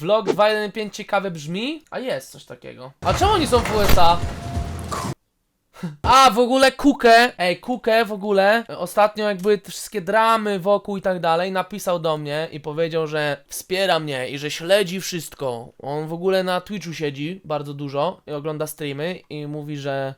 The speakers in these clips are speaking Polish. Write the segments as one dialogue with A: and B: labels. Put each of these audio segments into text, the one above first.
A: Vlog 2.1.5 ciekawe brzmi? A jest coś takiego. A czemu oni są w USA? A, w ogóle Kukę, ej, Kukę w ogóle, ostatnio jak były te wszystkie dramy wokół i tak dalej, napisał do mnie i powiedział, że wspiera mnie i że śledzi wszystko. On w ogóle na Twitchu siedzi bardzo dużo i ogląda streamy i mówi, że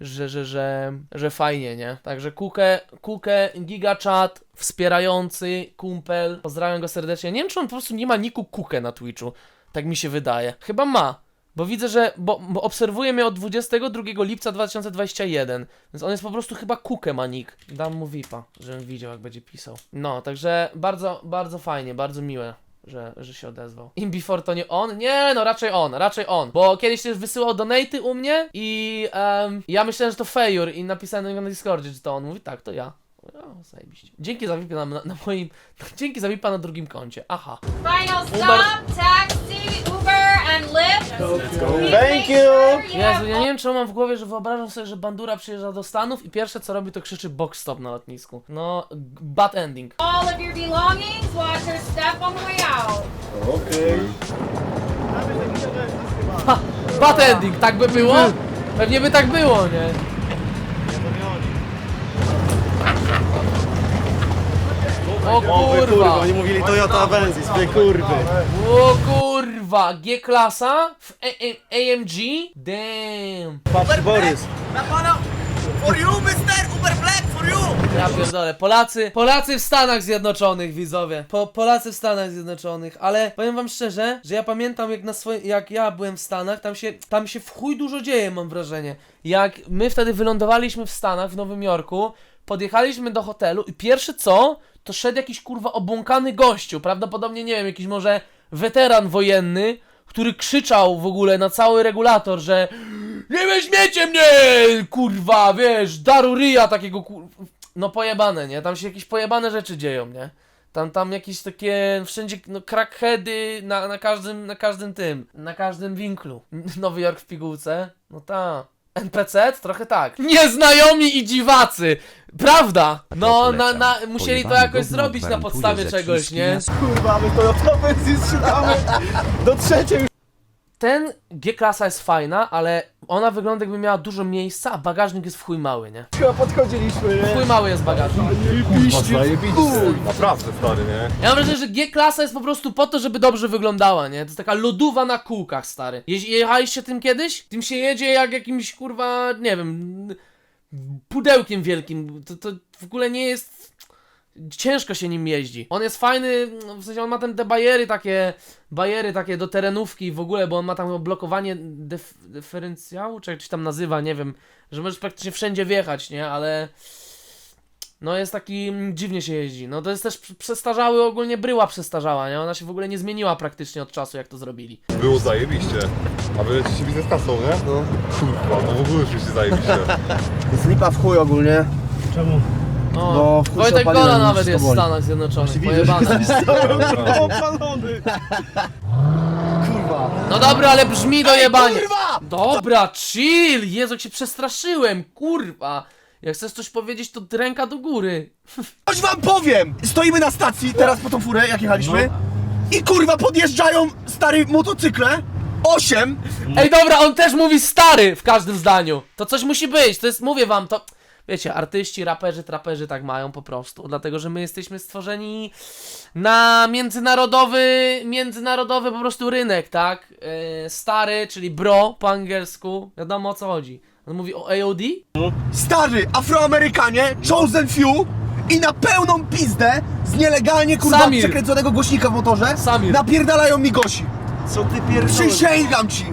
A: że, że, że, że fajnie, nie? Także Kukę, Kukę, gigachat, wspierający, kumpel, pozdrawiam go serdecznie. Nie wiem, czy on po prostu nie ma niku Kukę na Twitchu, tak mi się wydaje. Chyba ma, bo widzę, że, bo, bo obserwuję mnie od 22 lipca 2021, więc on jest po prostu chyba Kukę ma nick. Dam mu VIPa, żebym widział, jak będzie pisał. No, także bardzo, bardzo fajnie, bardzo miłe. Że, że się odezwał. In before to nie on? Nie, no raczej on, raczej on. Bo kiedyś też wysyłał donaty u mnie i em, ja myślałem, że to Fejur i napisałem na Discordzie, że to on. Mówi tak, to ja. O, zajebiście. Dzięki za VIPa na, na, na moim. Dzięki za VIPa na drugim koncie. Aha.
B: Final
A: Uber.
B: stop, taxi, Uber, and Lyft.
C: Thank you.
A: Jezu, ja nie wiem czemu mam w głowie, że wyobrażam sobie, że Bandura przyjeżdża do Stanów i pierwsze co robi to krzyczy box stop na lotnisku. No, g- bad ending.
B: All of your belongings, watch your step on the way out.
C: Okej.
A: Bad ending, tak by było? Pewnie by tak było, nie? O
C: kurwa,
A: kurwa!
C: oni mówili Toyota Avensis, wy kurwy.
A: O kurwa! G-klasa w A- A- AMG? Damn!
C: Patrz Borys.
D: For you, Mr. Uber Black, for you!
A: Ja pierdolę, Polacy, Polacy w Stanach Zjednoczonych, widzowie. Po, Polacy w Stanach Zjednoczonych, ale powiem wam szczerze, że ja pamiętam jak na swoim, jak ja byłem w Stanach, tam się, tam się w chuj dużo dzieje, mam wrażenie. Jak my wtedy wylądowaliśmy w Stanach, w Nowym Jorku, podjechaliśmy do hotelu i pierwsze co, to szedł jakiś kurwa obłąkany gościu, prawdopodobnie, nie wiem, jakiś może weteran wojenny, który krzyczał w ogóle na cały regulator, że nie weźmiecie mnie, kurwa, wiesz, daru takiego kurwa. No pojebane, nie? Tam się jakieś pojebane rzeczy dzieją, nie? Tam, tam jakieś takie, wszędzie, no, crackheady na, na każdym, na każdym tym, na każdym winklu. Nowy Jork w pigułce? No ta. NPC? Trochę tak. Nieznajomi i dziwacy! Prawda! No, na, na, musieli to jakoś zrobić na podstawie czegoś, nie?
C: Kurwa, my Toyota Avensis sprzedamy do trzeciej już.
A: Ten G-klasa jest fajna, ale ona wygląda jakby miała dużo miejsca, a bagażnik jest w chuj mały, nie?
C: Chyba podchodziliśmy,
A: W chuj
C: nie?
A: mały jest bagażnik.
C: Naprawdę stary, nie?
A: Ja mam wrażenie, że G-klasa jest po prostu po to, żeby dobrze wyglądała, nie? To jest taka lodowa na kółkach, stary. Je jechaliście tym kiedyś? Tym się jedzie jak jakimś, kurwa, nie wiem, pudełkiem wielkim. To, to w ogóle nie jest... Ciężko się nim jeździ. On jest fajny, no, w sensie on ma ten, te bajery takie, bajery takie do terenówki w ogóle, bo on ma tam blokowanie def, dyferencjału, czy jak to się tam nazywa, nie wiem, że możesz praktycznie wszędzie wjechać, nie? Ale... No jest taki, mm, dziwnie się jeździ. No to jest też przestarzały, ogólnie bryła przestarzała, nie? Ona się w ogóle nie zmieniła praktycznie od czasu, jak to zrobili.
E: Było zajebiście. A wy lecicie biznes kasą, nie? No. Kurwa, no w ogóle oczywiście zajebiście.
C: Zlipa w chuj ogólnie.
A: No,
C: No, w chuj
A: Wojtek
C: opaliłem,
A: Gola nawet jest w
C: boli.
A: Stanach Zjednoczonych, pojebane.
C: Opalony. Kurwa.
A: No dobra, ale brzmi dojebanie.
C: kurwa!
A: Dobra, chill! Jezu, jak się przestraszyłem, kurwa. Jak chcesz coś powiedzieć, to ręka do góry.
D: Coś wam powiem! Stoimy na stacji, teraz po tą furę, jak jechaliśmy. I kurwa podjeżdżają stary motocykle. Osiem.
A: Ej, dobra, on też mówi stary w każdym zdaniu. To coś musi być, to jest, mówię wam, to... Wiecie, artyści, raperzy, traperzy tak mają po prostu, dlatego, że my jesteśmy stworzeni na międzynarodowy, międzynarodowy po prostu rynek, tak? Yy, stary, czyli bro po angielsku, wiadomo o co chodzi. On mówi o AOD?
D: Stary, afroamerykanie, chosen few. I na pełną pizdę z nielegalnie kurwa
A: Samir.
D: przekręconego głośnika w motorze
A: Samir.
D: napierdalają mi gości.
C: Co ty pierdolisz?
D: Przysięgam ci!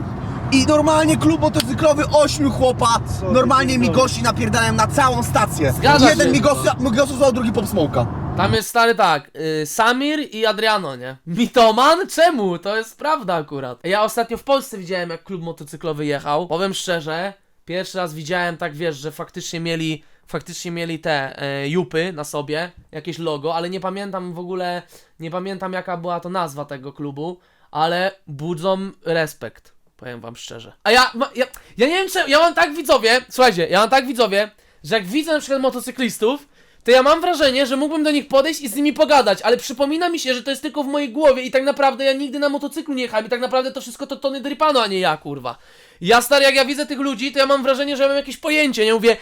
D: I normalnie klub motocyklowy ośmiu chłopa
C: Co
D: normalnie
C: ty
D: mi
C: pierdolisz?
D: gości napierdalają na całą stację.
A: Zgadza
D: Jeden
A: się.
D: mi głosował, drugi pop smoka.
A: Tam jest stary tak, y, Samir i Adriano, nie? Mitoman? Czemu? To jest prawda akurat. Ja ostatnio w Polsce widziałem, jak klub motocyklowy jechał. Powiem szczerze, pierwszy raz widziałem tak, wiesz, że faktycznie mieli, faktycznie mieli te e, jupy na sobie, jakieś logo, ale nie pamiętam w ogóle, nie pamiętam jaka była to nazwa tego klubu, ale budzą respekt. Powiem wam szczerze. A ja, ma- ja, ja nie wiem, czy ja mam tak widzowie, słuchajcie, ja mam tak widzowie, że jak widzę na przykład motocyklistów, to ja mam wrażenie, że mógłbym do nich podejść i z nimi pogadać, ale przypomina mi się, że to jest tylko w mojej głowie i tak naprawdę ja nigdy na motocyklu nie jechałem i tak naprawdę to wszystko to Tony Dripano, a nie ja, kurwa. Ja stary, jak ja widzę tych ludzi, to ja mam wrażenie, że ja mam jakieś pojęcie, nie mówię,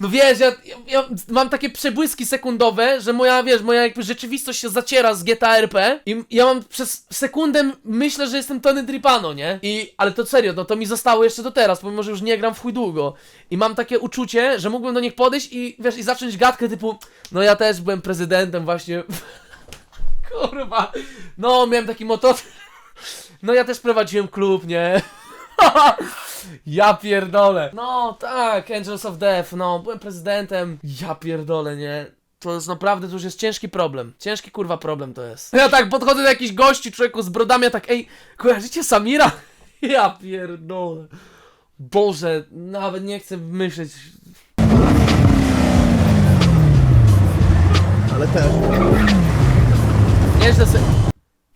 A: no wiesz, ja, ja, ja mam takie przebłyski sekundowe, że moja, wiesz, moja jakby rzeczywistość się zaciera z GTA RP i ja mam przez sekundę myślę, że jestem Tony Dripano, nie? I, ale to serio, no to mi zostało jeszcze do teraz, pomimo, że już nie gram w chuj długo. I mam takie uczucie, że mógłbym do nich podejść i, wiesz, i zacząć gadkę typu, no ja też byłem prezydentem właśnie, kurwa, no miałem taki motocykl, no ja też prowadziłem klub, nie? Ja pierdolę. No tak, Angels of Death, no, byłem prezydentem. Ja pierdolę, nie. To jest naprawdę, to już jest ciężki problem. Ciężki kurwa problem to jest. Ja tak podchodzę do jakichś gości, człowieku z brodami, a tak, ej, kojarzycie Samira? Ja pierdolę. Boże, nawet nie chcę myśleć.
D: Ale też.
A: Nie, że se...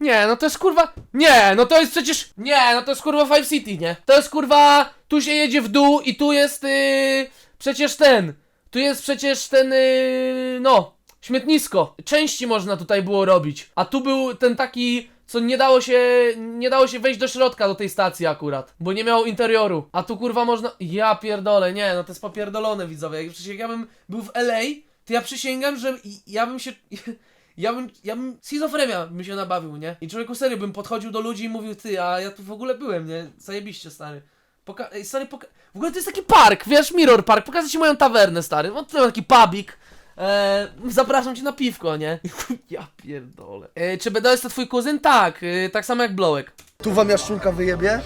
A: Nie, no to jest kurwa. Nie, no to jest przecież. Nie, no to jest kurwa Five City, nie? To jest kurwa. Tu się jedzie w dół i tu jest. Yy, przecież ten. Tu jest przecież ten. Yy, no. Śmietnisko. Części można tutaj było robić. A tu był ten taki. Co nie dało się. Nie dało się wejść do środka do tej stacji akurat. Bo nie miało interioru. A tu kurwa można. Ja pierdolę, nie, no to jest popierdolone widzowie. Jak przecież jak ja bym był w LA, to ja przysięgam, że ja bym się. Ja bym, ja bym, schizofrenia bym się nabawił, nie? I człowieku serio bym podchodził do ludzi i mówił, ty, a ja tu w ogóle byłem, nie? Zajebiście, stary. Poka Ej, stary, poka w ogóle to jest taki park, wiesz, Mirror Park, pokażę ci moją tawernę, stary. No to taki pubik. Eee, zapraszam cię na piwko, nie? ja pierdolę. Eee, czy BDO jest to twój kuzyn? Tak, yy, tak samo jak Blowek.
D: Tu wam jaszczurka wyjebie,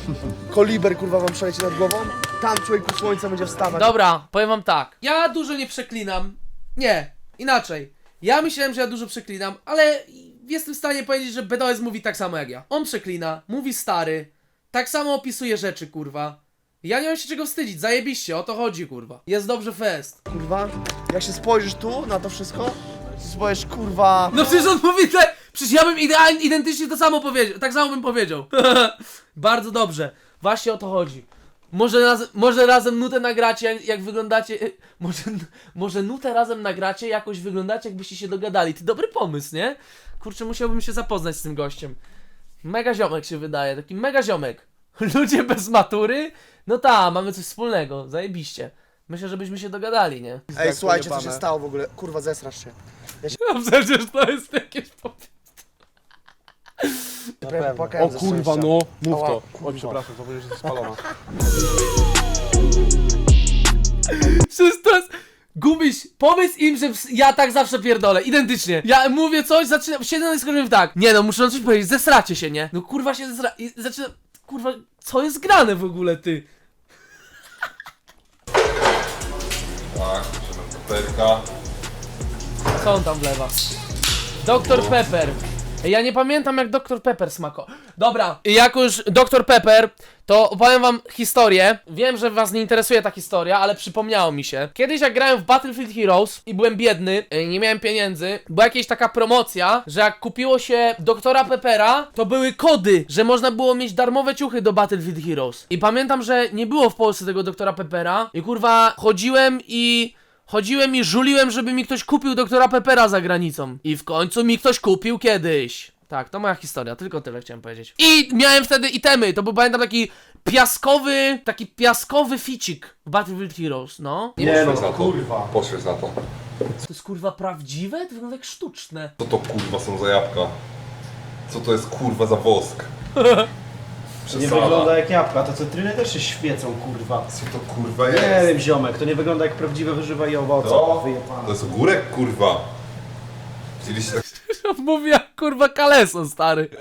D: koliber kurwa wam przeleci nad głową, tam człowieku słońce będzie wstawać.
A: Dobra, powiem wam tak. Ja dużo nie przeklinam. Nie, inaczej. Ja myślałem, że ja dużo przeklinam, ale jestem w stanie powiedzieć, że BDOS mówi tak samo jak ja. On przeklina, mówi stary, tak samo opisuje rzeczy, kurwa. Ja nie mam się czego wstydzić, zajebiście, o to chodzi, kurwa. Jest dobrze fest.
D: Kurwa, jak się spojrzysz tu na to wszystko, to spojrzysz kurwa...
A: No przecież on mówi te... Przecież ja bym idealnie, identycznie to samo powiedział, tak samo bym powiedział. Bardzo dobrze, właśnie o to chodzi. Może, raz, może razem nutę nagracie, jak, jak wyglądacie. Może, może nutę razem nagracie, jakoś wyglądacie, jakbyście się dogadali. Ty dobry pomysł, nie? Kurczę, musiałbym się zapoznać z tym gościem. Mega ziomek się wydaje, taki mega ziomek. Ludzie bez matury? No ta, mamy coś wspólnego, zajebiście. Myślę, żebyśmy się dogadali, nie?
D: Ej, słuchajcie, co się stało w ogóle, kurwa zesrasz się.
A: No przecież to jest jakieś.
D: Płakałem
E: O
D: ze
E: kurwa,
D: szczęścia.
E: no, mów
D: Ała,
E: to.
D: kurwa.
E: Oj, przepraszam, zapomniałem, że jest spalona.
A: Przecież to jest... Gubiś, powiedz im, że ws- ja tak zawsze pierdolę, identycznie. Ja mówię coś, zaczynam, siedzę i skończę tak. Nie no, muszę coś powiedzieć, zesracie się, nie? No kurwa się zesra... I zaczynam... Kurwa, co jest grane w ogóle, ty?
E: Tak, proszę peperka.
A: Co on tam wlewa? Dr Pepper. Ja nie pamiętam jak Dr Pepper smako. Dobra, jak już Dr Pepper, to opowiem wam historię. Wiem, że was nie interesuje ta historia, ale przypomniało mi się. Kiedyś jak grałem w Battlefield Heroes i byłem biedny, y, nie miałem pieniędzy, była jakaś taka promocja, że jak kupiło się Doktora Peppera, to były kody, że można było mieć darmowe ciuchy do Battlefield Heroes. I pamiętam, że nie było w Polsce tego Doktora Peppera i kurwa chodziłem i Chodziłem i żuliłem, żeby mi ktoś kupił doktora Peppera za granicą. I w końcu mi ktoś kupił kiedyś. Tak, to moja historia, tylko tyle chciałem powiedzieć. I miałem wtedy itemy, to był pamiętam taki piaskowy, taki piaskowy ficik w Battlefield Heroes, no. Nie,
E: no, kurwa. Poświeć na to.
A: to jest kurwa prawdziwe? To wygląda jak sztuczne.
E: Co to kurwa są za jabłka? Co to jest kurwa za wosk?
C: Nie wygląda jak jabłka, to cytryny też się świecą, kurwa.
E: Co to kurwa
C: Nie
E: jest?
C: wiem, ziomek, to nie wygląda jak prawdziwe warzywa i owoce.
E: To?
C: Wyjebane.
E: To jest ogórek kurwa. Chcieliście tak
A: mówi jak kurwa kaleso, stary.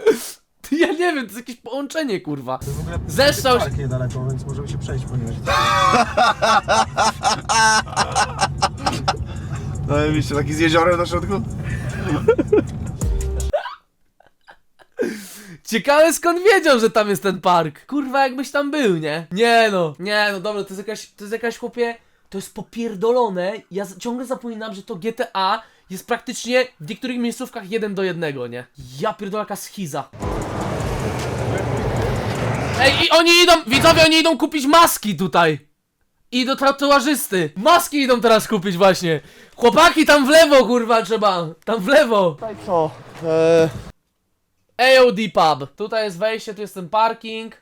A: Ja nie wiem, to jest jakieś połączenie, kurwa. Zeszczał się...
C: niedaleko, więc możemy się przejść po nim.
D: No wiecie, taki z jeziorem na środku?
A: Ciekawe skąd wiedział, że tam jest ten park. Kurwa, jakbyś tam był, nie? Nie no, nie no, dobra, to jest jakaś, to jest jakaś chłopie, to jest popierdolone. Ja ciągle zapominam, że to GTA jest praktycznie w niektórych miejscówkach jeden do jednego, nie? Ja pierdolę jaka schiza. Ej, i oni idą, widzowie, oni idą kupić maski tutaj. I do tatuażysty. Maski idą teraz kupić właśnie. Chłopaki tam w lewo, kurwa, trzeba. Tam w lewo.
D: Tutaj co? Eee,
A: AOD Pub. Tutaj jest wejście, tu jest ten parking.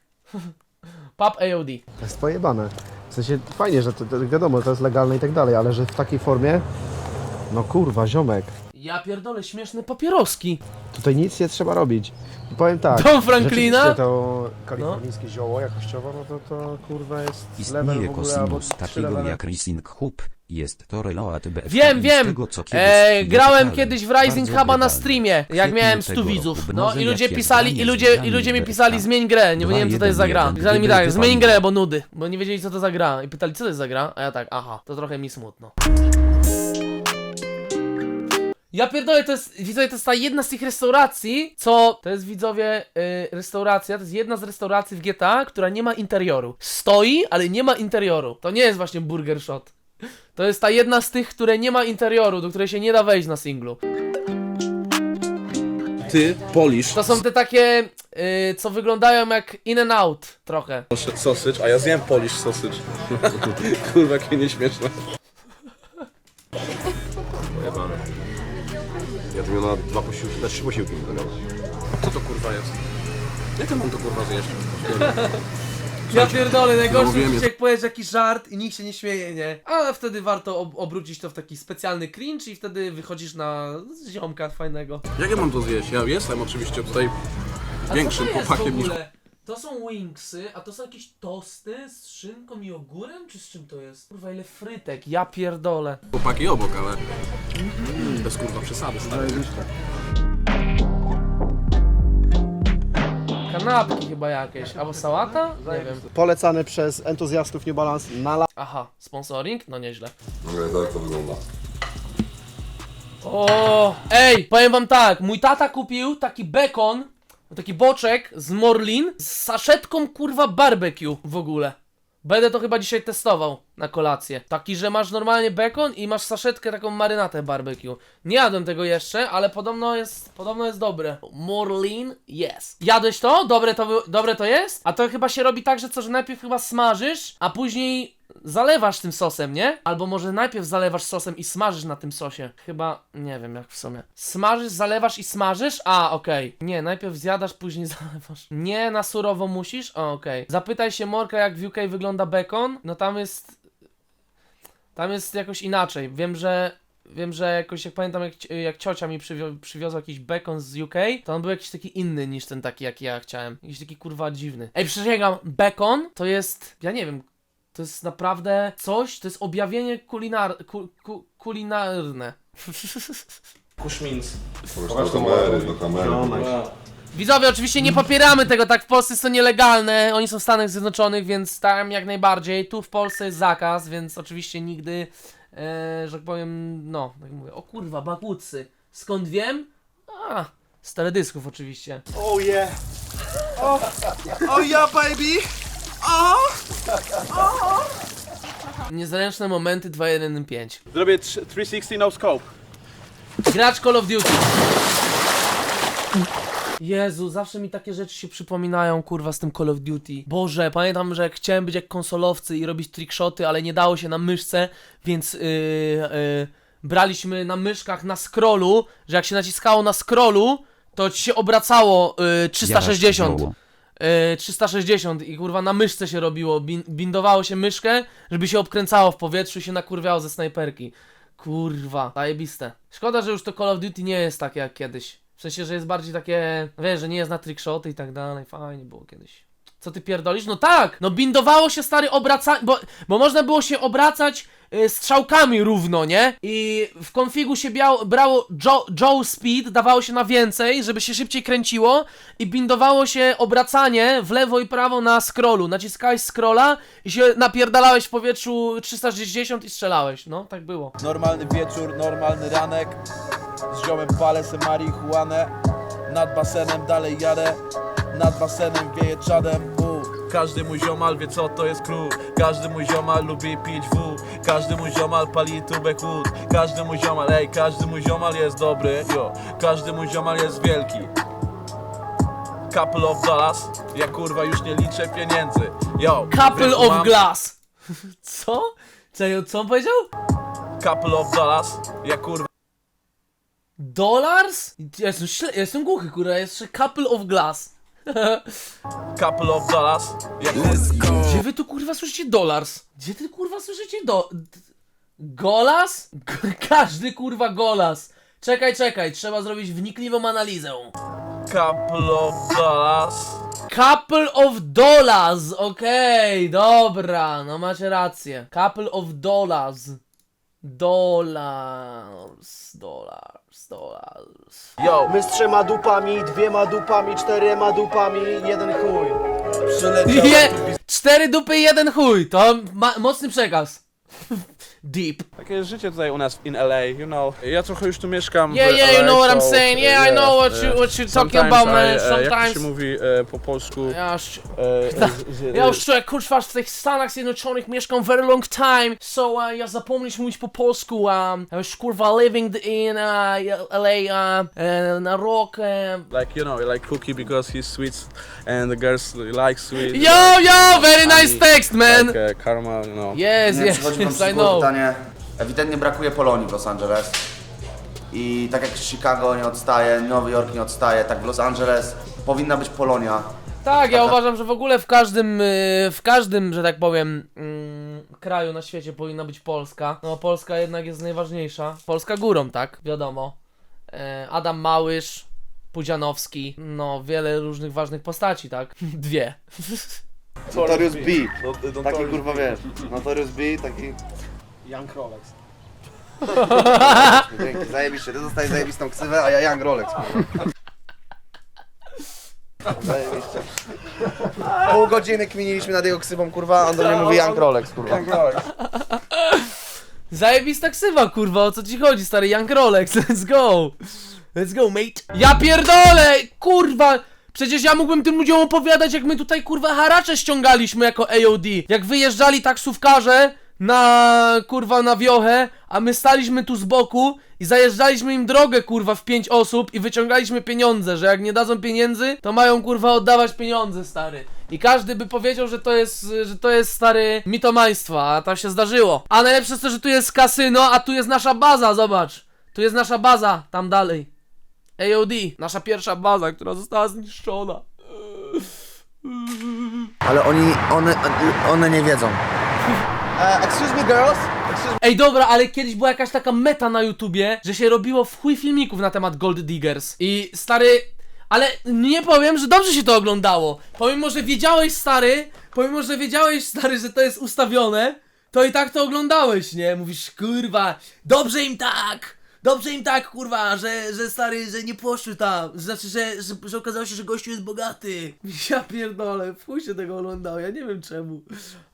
A: Pub AOD.
F: To jest pojebane. W sensie fajnie, że to, to wiadomo, to jest legalne i tak dalej, ale że w takiej formie. No kurwa, ziomek.
A: Ja pierdolę, śmieszne papieroski.
F: Tutaj nic nie trzeba robić. Powiem tak.
A: Dom Franklina?
F: rzeczywiście To kalifornijskie zioło jakościowo, no to to kurwa jest level
G: Istnieje
F: w ogóle albo
G: kosinus
F: trzy
G: takiego
F: levele.
G: jak Rising Hub. Jest to reload BFT
A: Wiem, wiem.
G: Tego, co kiedyś
A: E,
G: jest
A: grałem kiedyś w Rising Huba na streamie, jak miałem 100
G: tego
A: widzów. No i ludzie pisali, i ludzie, i ludzie mi pisali zmień grę, nie, nie wiem co to jest za gra.
G: 2-1-1,
A: Pisali mi tak, zmień grę, bo nudy, bo nie wiedzieli co to za gra. I pytali co to jest za gra, a ja tak, aha, to trochę mi smutno. Ja pierdolę, to jest, widzowie, to jest ta jedna z tych restauracji, co, to jest widzowie, y, restauracja, to jest jedna z restauracji w GTA, która nie ma interioru. Stoi, ale nie ma interioru. To nie jest właśnie Burger Shot. To jest ta jedna z tych, które nie ma interioru, do której się nie da wejść na singlu.
H: Ty, Polish,
A: To są te takie, y, co wyglądają jak in and out trochę.
H: sausage, a ja zjem Polish sausage. Kurwa, jakie nieśmieszne. Ja to miał na dwa posiłki, na trzy posiłki mi to miał. Co to kurwa jest? Jak ja mam to kurwa zjeść?
A: Ja pierdolę, najgorsze
H: wiem, jest,
A: jak powiesz jakiś żart i nikt się nie śmieje, nie? Ale wtedy warto ob obrócić to w taki specjalny cringe i wtedy wychodzisz na ziomka fajnego.
H: Jak ja mam to zjeść? Ja jestem oczywiście tutaj większym
A: to
H: chłopakiem
A: w
H: niż...
A: To są wingsy, a to są jakieś tosty z szynką i ogórem, czy z czym to jest? Kurwa, ile frytek, ja pierdolę.
H: Chłopaki obok, ale... Bez kurwa przesady, stary.
A: Kanapki chyba jakieś, albo sałata? Nie wiem.
D: polecany przez entuzjastów New Balance na la...
A: Aha, sponsoring? No nieźle.
E: No tak to wygląda.
A: O, ej, powiem wam tak, mój tata kupił taki bekon, taki boczek z Morlin z saszetką kurwa barbecue w ogóle. Będę to chyba dzisiaj testował na kolację. Taki, że masz normalnie bekon i masz saszetkę taką marynatę barbecue. Nie jadłem tego jeszcze, ale podobno jest, podobno jest dobre. Morlin, yes. Jadłeś to? Dobre to, dobre to jest? A to chyba się robi tak, że co, że najpierw chyba smażysz, a później zalewasz tym sosem, nie? Albo może najpierw zalewasz sosem i smażysz na tym sosie. Chyba, nie wiem jak w sumie. Smażysz, zalewasz i smażysz? A, okej. Nie, najpierw zjadasz, później zalewasz. Nie, na surowo musisz? O, okej. Zapytaj się Morka, jak w UK wygląda bekon. No tam jest... Tam jest jakoś inaczej. Wiem, że... Wiem, że jakoś jak pamiętam, jak, jak ciocia mi przywio przywiozła jakiś bekon z UK, to on był jakiś taki inny niż ten taki, jaki ja chciałem. Jakiś taki kurwa dziwny. Ej, przysięgam, bekon to jest, ja nie wiem, to jest naprawdę coś, to jest objawienie kulinar... Ku, ku, kulinarne.
B: Kuszmins.
E: Pokaż do kamery, do kamery.
A: Widzowie, oczywiście nie popieramy tego, tak w Polsce jest to nielegalne, oni są w Stanach Zjednoczonych, więc tam jak najbardziej, tu w Polsce jest zakaz, więc oczywiście nigdy, e, że tak powiem, no, tak mówię, o kurwa, bagucy, skąd wiem? A, z teledysków oczywiście.
D: Oh yeah! Oh, oh yeah baby!
A: Niezręczne momenty 2.1.5.
D: Zrobię trz- 360 no scope.
A: Gracz Call of Duty. Jezu, zawsze mi takie rzeczy się przypominają, kurwa, z tym Call of Duty. Boże, pamiętam, że jak chciałem być jak konsolowcy i robić trickshoty, ale nie dało się na myszce, więc yy, yy, braliśmy na myszkach na scrollu, że jak się naciskało na scrollu, to ci się obracało yy, 360.
G: Jarasz
A: Yy, 360 i kurwa na myszce się robiło, bin, bindowało się myszkę, żeby się obkręcało w powietrzu i się nakurwiało ze snajperki. Kurwa, zajebiste. Szkoda, że już to Call of Duty nie jest takie jak kiedyś. W sensie, że jest bardziej takie, wiesz, że nie jest na trickshoty i tak dalej. Fajnie było kiedyś. Co ty pierdolisz? No tak! No bindowało się stary obraca... Bo, bo można było się obracać y, strzałkami równo, nie? I w konfigu się biało, brało Joe, Speed, dawało się na więcej, żeby się szybciej kręciło i bindowało się obracanie w lewo i prawo na scrollu. Naciskałeś scrolla i się napierdalałeś w powietrzu 360 i strzelałeś. No, tak było.
I: Normalny wieczór, normalny ranek Z ziomem palę se marihuanę Nad basenem dalej jadę Nad basenem wieje czadem. Każdy mój ziomal wie co to jest crew Każdy mój ziomal lubi pić w Każdy mój ziomal pali tubę chód Każdy mój ziomal, ej, każdy mój ziomal jest dobry jo. Każdy mój ziomal jest wielki Couple of dollars Ja kurwa już nie liczę pieniędzy Yo,
A: Couple of
I: mam-
A: glass. Co? Czego, co on powiedział?
I: Couple of dollars. Ja kurwa
A: Dollars? Ja jestem, śle- ja jestem głuchy, kurwa, jeszcze couple of glass.
I: couple of dollars. Ja kurwa
A: Gdzie wy tu kurwa słyszycie dollars? Gdzie ty kurwa słyszycie do... d- Golas? G- Każdy kurwa golas. Czekaj, czekaj, trzeba zrobić wnikliwą analizę.
I: couple of dollars.
A: Couple of dollars, okej, dobra, no macie rację. Couple of dollars. Dollars, dollars, dollars.
I: Yo,
C: My z trzema dupami, dwiema dupami, czterema dupami, jeden chuj.
I: przyleciał
A: Je, cztery dupy i jeden chuj, to ma, mocny przekaz. Deep.
I: Takie życie tutaj u nas in LA, you know. Ja trochę już tu mieszkam
A: Yeah,
I: w
A: yeah,
I: LA,
A: you know what I'm
I: so,
A: saying. Yeah, I know what you- what you're talking
I: sometimes
A: about, man.
I: I, e, Jak to
A: Sometimes-
I: się mówi e, po polsku?
A: Ja już,
I: E, z- z-
A: ja już człowiek kurwa w tych Stanach Zjednoczonych mieszkam very long time, so uh, ja zapomnieć mówić po polsku, um, ja już kurwa living in uh, LA uh, e, na rok. e.
I: Like, you know, like cookie because he's sweet and the girls like sweet.
A: Yo, yo, very nice text, man.
I: Like uh, caramel, you know.
A: Yes,
J: Nie,
A: yes,
J: wam
A: yes, I
J: wszystko
A: know.
J: pytanie. Ewidentnie brakuje Polonii w Los Angeles. I tak jak Chicago nie odstaje, Nowy Jork nie odstaje, tak w Los Angeles powinna być Polonia.
A: Tak, ja uważam, że w ogóle w każdym, y, w każdym, że tak powiem, mm, kraju na świecie powinna być Polska. No, Polska jednak jest najważniejsza. Polska górą, tak? Wiadomo. E, Adam Małysz, Pudzianowski, no, wiele różnych ważnych postaci, tak? Dwie.
D: Notorious B.
I: Don't- don't
D: Taki kurwa wiesz. Notorious B, taki...
C: Young Rolex.
D: Dzięki, zajebiście. Ty dostajesz zajebistą ksywę, a ja Young Rolex. kurwa. Zajebiście. Pół godziny kminiliśmy nad jego ksywą, kurwa, a on do mnie mówi Young Rolex, kurwa.
A: Zajebista ksywa, kurwa, o co ci chodzi, stary Young Rolex, let's go! Let's go, mate! Ja pierdolę, kurwa! Przecież ja mógłbym tym ludziom opowiadać, jak my tutaj, kurwa, haracze ściągaliśmy jako AOD. Jak wyjeżdżali taksówkarze na, kurwa, na wiochę, a my staliśmy tu z boku i zajeżdżaliśmy im drogę, kurwa, w pięć osób i wyciągaliśmy pieniądze, że jak nie dadzą pieniędzy, to mają, kurwa, oddawać pieniądze, stary. I każdy by powiedział, że to jest, że to jest stary mitomaństwo, a to się zdarzyło. A najlepsze jest to, że tu jest kasyno, a tu jest nasza baza, zobacz. Tu jest nasza baza, tam dalej. AOD, nasza pierwsza baza, która została zniszczona.
J: Ale oni, one, one nie wiedzą.
D: Uh, excuse me, girls. Excuse
A: Ej, dobra, ale kiedyś była jakaś taka meta na YouTubie, że się robiło w chuj filmików na temat Gold Diggers. I stary, ale nie powiem, że dobrze się to oglądało. Pomimo, że wiedziałeś, stary, pomimo, że wiedziałeś, stary, że to jest ustawione, to i tak to oglądałeś, nie? Mówisz, kurwa, dobrze im tak! Dobrze im tak, kurwa, że, że stary, że nie poszły tam. Znaczy, że, że, że okazało się, że gościu jest bogaty. Ja pierdolę, w się tego oglądało, ja nie wiem czemu.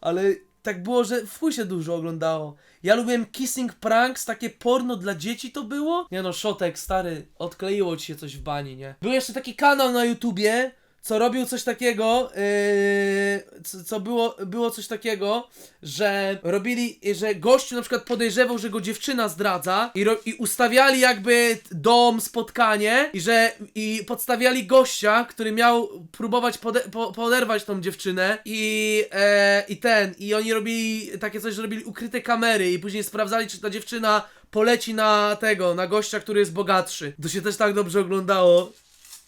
A: Ale tak było, że w się dużo oglądało. Ja lubiłem Kissing Pranks, takie porno dla dzieci to było. Nie no, Szotek, stary, odkleiło ci się coś w bani, nie? Był jeszcze taki kanał na YouTubie, co robił coś takiego, yy, co, było, było coś takiego, że robili, że gościu na przykład podejrzewał, że go dziewczyna zdradza i, ro, i ustawiali jakby dom, spotkanie i że i podstawiali gościa, który miał próbować pode, po, poderwać tą dziewczynę i, e, i ten, i oni robili takie coś, że robili ukryte kamery i później sprawdzali, czy ta dziewczyna poleci na tego, na gościa, który jest bogatszy. To się też tak dobrze oglądało.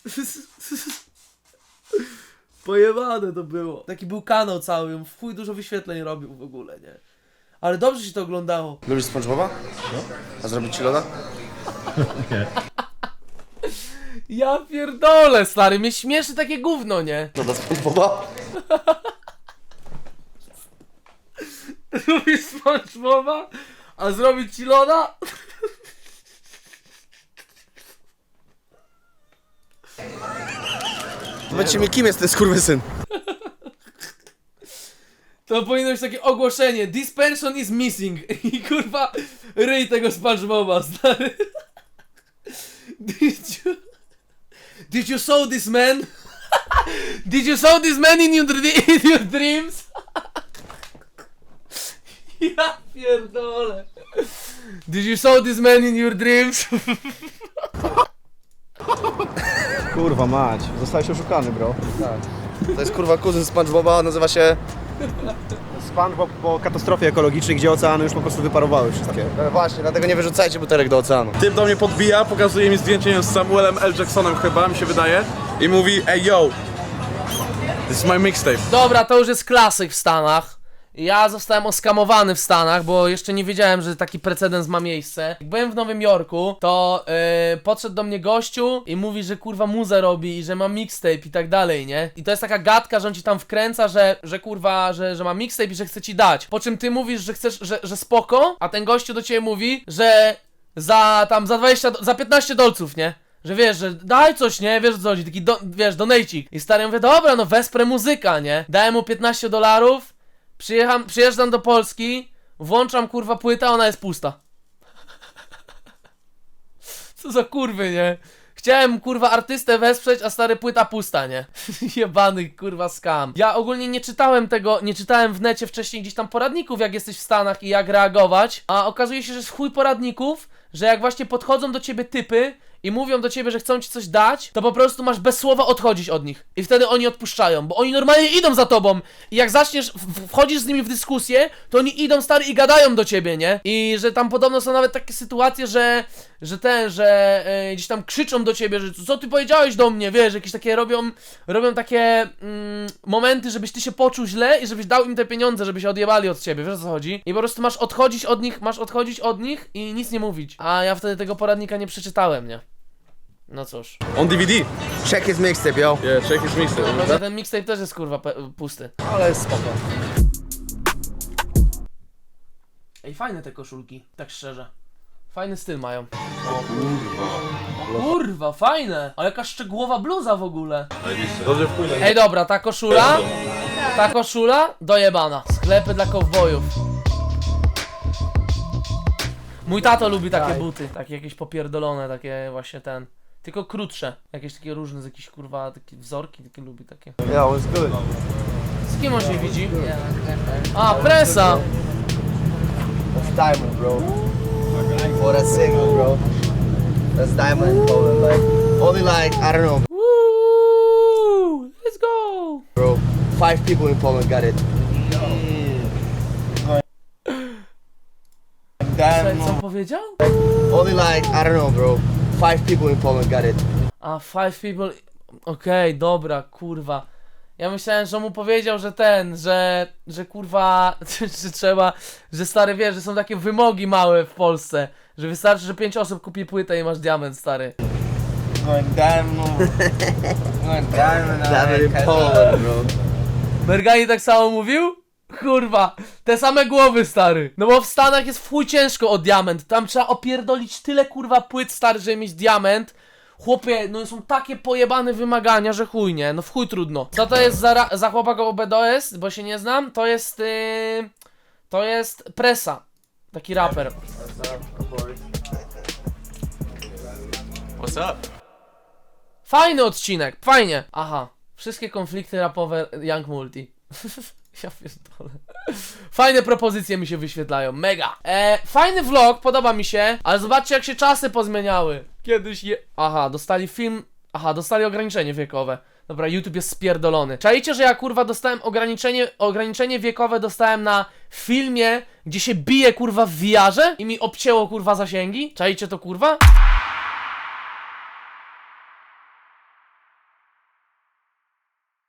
A: Pojebane to było. Taki był kanał cały, on w chuj dużo wyświetleń robił w ogóle, nie? Ale dobrze się to oglądało.
D: Lubisz SpongeBoba? No. A zrobić ci loda?
A: Ja pierdolę, stary, mnie śmieszy takie gówno, nie?
D: Loda SpongeBoba?
A: Lubisz SpongeBoba? A zrobić ci loda?
D: Powiedzcie mi, kim jest ten skurwysyn?
A: To powinno być takie ogłoszenie. This person is missing. I kurwa, ryj tego SpongeBoba, stary. Did you... Did you saw this man? Did you saw this man in your, in your dreams? Ja pierdolę. Did you saw this man in your dreams?
F: Kurwa mać, zostałeś oszukany, bro.
D: To jest kurwa kuzyn SpongeBoba, nazywa się
C: SpongeBob po katastrofie ekologicznej, gdzie oceany już po prostu wyparowały wszystkie.
J: No właśnie, dlatego nie wyrzucajcie butelek do oceanu.
I: Typ do mnie podbija, pokazuje mi zdjęcie nie wiem, z Samuelem L. Jacksonem chyba, mi się wydaje. I mówi, ej yo, this is my mixtape.
A: Dobra, to już jest klasyk w Stanach. Ja zostałem oskamowany w Stanach, bo jeszcze nie wiedziałem, że taki precedens ma miejsce. Jak byłem w Nowym Jorku, to yy, podszedł do mnie gościu i mówi, że kurwa muzę robi i że ma mixtape i tak dalej, nie? I to jest taka gadka, że on ci tam wkręca, że, że kurwa, że, że ma mixtape i że chce ci dać. Po czym ty mówisz, że chcesz, że, że spoko, a ten gościu do ciebie mówi, że za tam, za 20, do- za 15 dolców, nie? Że wiesz, że daj coś, nie? Wiesz co chodzi, taki, do, wiesz, donejcik. I stary mówię, dobra, no wesprę muzyka, nie? Dałem mu 15 dolarów, przyjecham, przyjeżdżam do Polski, włączam kurwa płytę, ona jest pusta. Co za kurwy, nie? Chciałem kurwa artystę wesprzeć, a stary płyta pusta, nie? Jebany kurwa skam. Ja ogólnie nie czytałem tego, nie czytałem w necie wcześniej gdzieś tam poradników, jak jesteś w Stanach i jak reagować, a okazuje się, że jest chuj poradników, że jak właśnie podchodzą do ciebie typy i mówią do ciebie, że chcą ci coś dać, to po prostu masz bez słowa odchodzić od nich. I wtedy oni odpuszczają, bo oni normalnie idą za tobą. I jak zaczniesz, wchodzisz z nimi w dyskusję, to oni idą stary i gadają do ciebie, nie? I że tam podobno są nawet takie sytuacje, że, że ten, że e, gdzieś tam krzyczą do ciebie, że co ty powiedziałeś do mnie, wiesz, jakieś takie robią, robią takie mm, momenty, żebyś ty się poczuł źle i żebyś dał im te pieniądze, żeby się odjebali od ciebie, wiesz o co chodzi? I po prostu masz odchodzić od nich, masz odchodzić od nich i nic nie mówić. A ja wtedy tego poradnika nie przeczytałem, nie? No cóż.
I: On DVD.
J: Check his mixtape, yo.
I: Yeah, check his mixtape.
A: A ten mixtape też jest kurwa pe- pusty.
C: Ale jest spoko.
A: Ej, fajne te koszulki, tak szczerze. Fajny styl mają. Kurwa, fajne! Ale jaka szczegółowa bluza w ogóle.
E: Dobrze wpłynę.
A: Ej, dobra, ta koszula, ta koszula, dojebana. Sklepy dla kowbojów. Mój tato lubi takie buty, takie jakieś popierdolone, takie właśnie ten. Tylko krótsze, jakieś takie różne, z jakichś kurwa, takie wzorki, takie lubi takie.
C: Yeah, was good.
A: Z kim on się widzi? A, presa!
J: That's diamond, bro. For that single, bro. That's diamond in Poland, like only like I don't know,
A: Woo! Let's go!
J: bro. Five people in Poland got it.
A: Co, co powiedział?
J: Only like I don't know, bro. Five people in Poland got it.
A: A, five people... Okej, dobra, kurwa. Ja myślałem, że on mu powiedział, że ten, że, że kurwa, że trzeba, że stary wie, że są takie wymogi małe w Polsce, że wystarczy, że pięć osób kupi płytę i masz diament, stary.
J: Diamond in Poland, bro.
A: Bergani tak samo mówił? Kurwa, te same głowy, stary. No bo w Stanach jest w chuj ciężko o diament. Tam trzeba opierdolić tyle kurwa płyt, stary, żeby mieć diament. Chłopie, no są takie pojebane wymagania, że chuj, nie? No w chuj trudno. Co to jest za, za chłopak o BDS? Bo się nie znam. To jest, yy, to jest Presa. Taki raper.
H: What's up?
A: Fajny odcinek, fajnie. Aha, wszystkie konflikty rapowe Young Multi. ja pierdolę. Fajne propozycje mi się wyświetlają, mega. E, fajny vlog, podoba mi się, ale zobaczcie jak się czasy pozmieniały. Kiedyś je... Aha, dostali film... Aha, dostali ograniczenie wiekowe. Dobra, YouTube jest spierdolony. Czajcie, że ja kurwa dostałem ograniczenie, ograniczenie wiekowe dostałem na filmie, gdzie się bije kurwa w wiarze i mi obcięło kurwa zasięgi? Czajcie to kurwa?